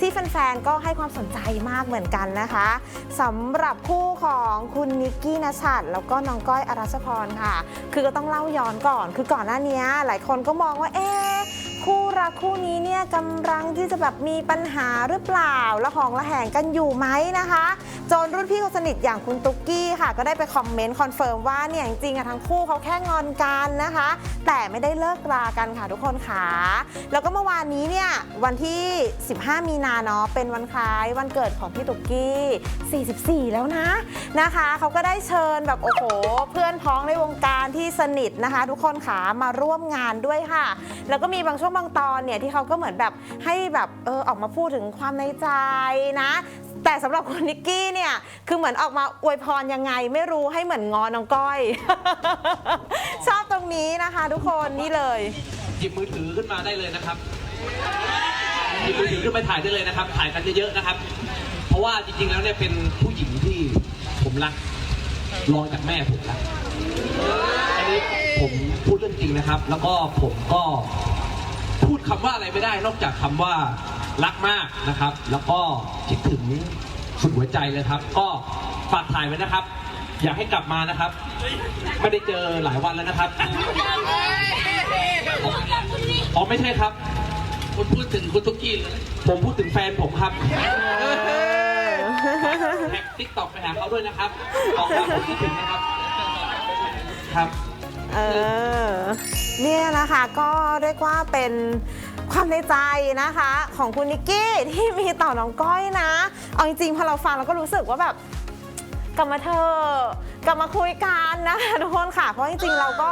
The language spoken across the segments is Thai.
ที่แฟนๆ ก็ให้ความสนใจมากเหมือนกันนะคะสำหรับคู่ของคุณนิกกี้นชัดแล้วก็น้องก้อยอรัชพรค่ะ คือก็ต้องเล่าย้อนก่อน คือก่อนหน้านี้หลายคนก็มองว่าเอ๊คู่รักคู่นี้เนี่ยกำลังที่จะแบบมีปัญหาหรือเปล่าและหองละแหงกันอยู่ไหมนะคะ จน พี่คนสนิทอย่างคุณตุ๊กกี้ค่ะ ก็ได้ไปคอมเมนต์คอนเฟิร์มว่าเนี่ยจริงๆอะทั้งคู่เขาแค่งอนกันนะคะ แต่ไม่ได้เลิกรากันค่ะทุกคนค่ะ แล้วก็เมื่อวานนี้เนี่ยวันที่ 15 มีนาเนาะเป็นวันคล้ายวันเกิดของพี่ตุ๊กกี้ 44 แล้วนะนะคะเขาก็ได้เชิญแบบโอ้โห เพื่อนพ้องในวงการที่สนิทนะคะ ทุกคนค่ะมาร่วมงานด้วยค่ะ แล้วก็มีบางช่วงบางตอนเนี่ยที่เขาก็เหมือนแบบให้แบบเออออกมาพูดถึงความในใจนะ แต่สำหรับคุณนิกกี้เนี่ยคือเหมือนออกมาอวยพรยังไง ไม่รู้ให้เหมือนงอน้องก้อย ชอบตรงนี้นะคะ ทุกคนนี่เลย หยิบมือถือขึ้นมาได้เลยนะครับหยิบมือถือขึ้นมาถ่ายได้เลยนะครับ ถ่ายกันเยอะๆนะครับ เพราะว่าจริงๆแล้วเนี่ยเป็นผู้หญิงที่ผมรักรองจากแม่ผมรักอันนี้ผมพูดเรื่องจริงนะครับ แล้วก็ผมก็พูดคำว่าอะไรไม่ได้ นอกจากคำว่ารักมากนะครับ แล้วก็คิดถึง สุดหัวใจเลยครับ ก็ฝากถ่ายไว้นะครับ อยากให้กลับมานะครับ ไม่ได้เจอหลายวันแล้วนะครับอ๋อไม่ใช่ครับ คุณพูดถึงคุณตุ๊กกี้เลยผมพูดถึงแฟนผมครับแท็กติ๊กต็อกไปหาเขาด้วยนะครับบอกว่าผมคิดถึงนะครับ ครับ เออ เนี่ยนะคะก็เรียกว่าเป็น ความในใจนะคะ ของคุณนิกกี้ที่มีต่อน้องก้อยนะ เอาจริงๆพอเราฟังเราก็รู้สึกว่าแบบกลับมาเธอกลับมาคุยกันนะคะทุกคนค่ะ เพราะจริงๆเราก็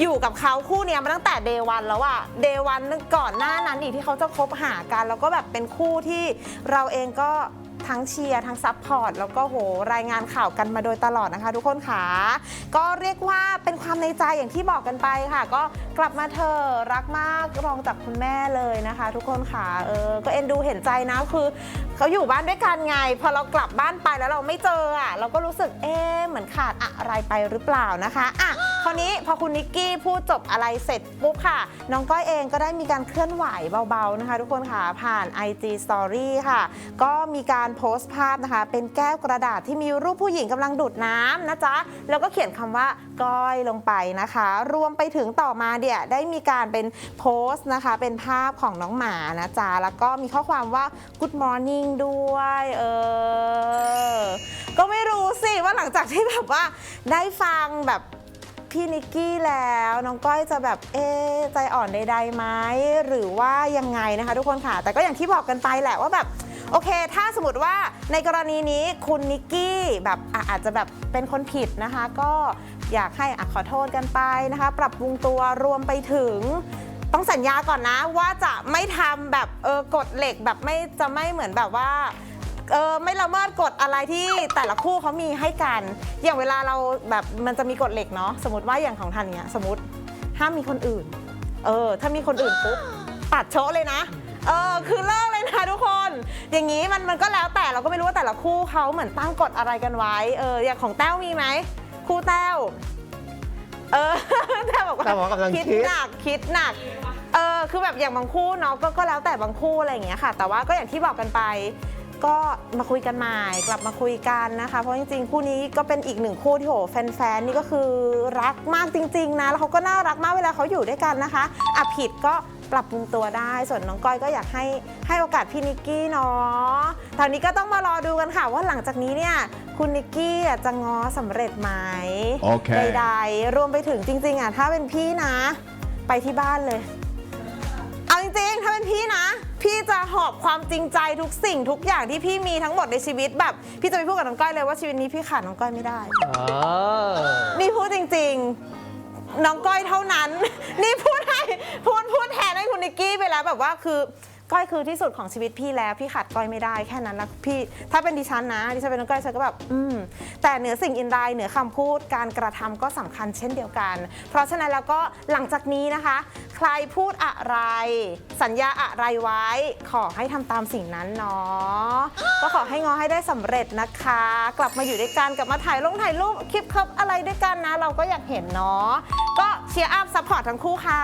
อยู่กับเขาคู่เนี้ยมาตั้งแต่เดวันแล้วอะเดวันก่อนหน้านั้นอีกที่เขาจะคบหากัน แล้วก็แบบเป็นคู่ที่เราเองก็ ทั้งเชียร์ทั้งซัพพอร์ตแล้วก็โหรายงานข่าวกันมาโดยตลอดนะคะ ทุกคนค่ะก็เรียกว่าเป็นความในใจอย่างที่บอกกันไปค่ะ ก็กลับมาเธอรักมากรองจากคุณแม่เลยนะคะ ทุกคนค่ะเออก็เอ็นดูเห็นใจนะคือเขาอยู่บ้านด้วยกันไง พอเรากลับบ้านไปแล้วเราไม่เจออะเราก็รู้สึกเอ๊ะเหมือนขาดอะไรไปหรือเปล่านะคะอะ ราวนี้พอคุณนิกกี้พูดจบอะไรเสร็จปุ๊บค่ะ น้องก้อยเองก็ได้มีการเคลื่อนไหวเบาๆนะคะ ทุกคนค่ะผ่าน IG Story ค่ะ ก็มีการโพสต์ภาพนะคะ เป็นแก้วกระดาษที่มีรูปผู้หญิงกำลังดูดน้ำนะจ๊ะ แล้วก็เขียนคำว่าก้อยลงไปนะคะ รวมไปถึงต่อมาเดี๋ยได้มีการเป็นโพสต์นะคะ เป็นภาพของน้องหมานะจ๊ะ แล้วก็มีข้อความว่า good morning ด้วยเออก็ไม่รู้สิว่าหลังจากที่แบบว่าได้ฟังแบบ พี่นิกกี้แล้วน้องก้อยจะแบบเอะใจอ่อนใดๆไหมหรือว่ายังไงนะคะ ทุกคนค่ะ แต่ก็อย่างที่บอกกันไปแหละว่าแบบโอเค ถ้าสมมติว่าในกรณีนี้คุณนิกกี้แบบอะอาจจะแบบเป็นคนผิดนะคะ ก็อยากให้อะขอโทษกันไปนะคะ ปรับปรุงตัวรวมไปถึงต้องสัญญาก่อนนะว่าจะไม่ทำแบบเออกฎเหล็กแบบไม่จะไม่เหมือนแบบว่า เออไม่ละเมิดกฎอะไรที่แต่ละคู่เขามีให้กัน อย่างเวลาเราแบบมันจะมีกฎเหล็กเนาะสมมติว่าอย่างของทันเนี้ยสมมติห้ามมีคนอื่น เออ ถ้ามีคนอื่นปุ๊บตัดโชะเลยนะ เออคือเลิกเลยนะทุกคน อย่างนี้มันมันก็แล้วแต่เราก็ไม่รู้ว่าแต่ละคู่เขาเหมือนตั้งกฎอะไรกันไว้เอออย่างของแต้วมีไหมคู่แต้วเออ แต้วบอกว่าแต้วบอกว่ากำลังคิด หนักคิดหนักเออคือแบบอย่างบางคู่เนาะก็ก็แล้วแต่บางคู่อะไรอย่างเงี้ยค่ะ แต่ว่าก็อย่างที่บอกกันไป ก็มาคุยกันใหม่กลับมาคุยกันนะคะ เพราะจริงๆคู่นี้ก็เป็นอีกหนึ่งคู่ที่โหแฟนๆนี่ก็คือรักมากจริง ๆ นะ แล้วเขาก็น่ารักมากเวลาเขาอยู่ด้วยกันนะคะอะผิดก็ปรับปรุงตัวได้ ส่วนน้องก้อยก็อยากให้ให้โอกาสพี่นิกกี้เนาะตอนนี้ก็ต้องมารอดูกันค่ะ ว่าหลังจากนี้เนี่ยคุณนิกกี้อะจะง้อสำเร็จไหมโอเค ใดๆรวมไปถึงจริง ๆอะถ้าเป็นพี่นะ ไปที่บ้านเลย เอาจริงๆ ถ้าเป็นพี่นะ พี่จะหอบความจริงใจทุกสิ่งทุกอย่างที่พี่มีทั้งหมดในชีวิตแบบ พี่จะไปพูดกับน้องก้อยเลยว่าชีวิตนี้พี่ขาดน้องก้อยไม่ได้ เออ นี่พูดจริง ๆ น้องก้อยเท่านั้น นี่พูดให้พูดพูดแทนให้คุณนิกกี้ไปแล้วแบบว่าคือ ก้อยคือที่สุดของชีวิตพี่แล้วพี่ขาดก้อยไม่ได้แค่นั้นนะพี่ถ้าเป็นดิฉันนะดิฉันเป็นน้องก้อยฉันก็แบบอืมแต่เหนือสิ่งอินใดเหนือคำพูดการกระทำก็สำคัญเช่นเดียวกัน เพราะฉะนั้นแล้วก็หลังจากนี้นะคะ ใครพูดอะไร สัญญาอะไรไว้ ขอให้ทำตามสิ่งนั้นเนาะก็ขอให้งอให้ได้สำเร็จนะคะ กลับมาอยู่ด้วยกันกลับมาถ่ายลงถ่ายรูปคลิปคลิปอะไรด้วยกันนะ เราก็อยากเห็นเนาะก็เชียร์อัพซัพพอร์ตทั้งคู่ค่ะ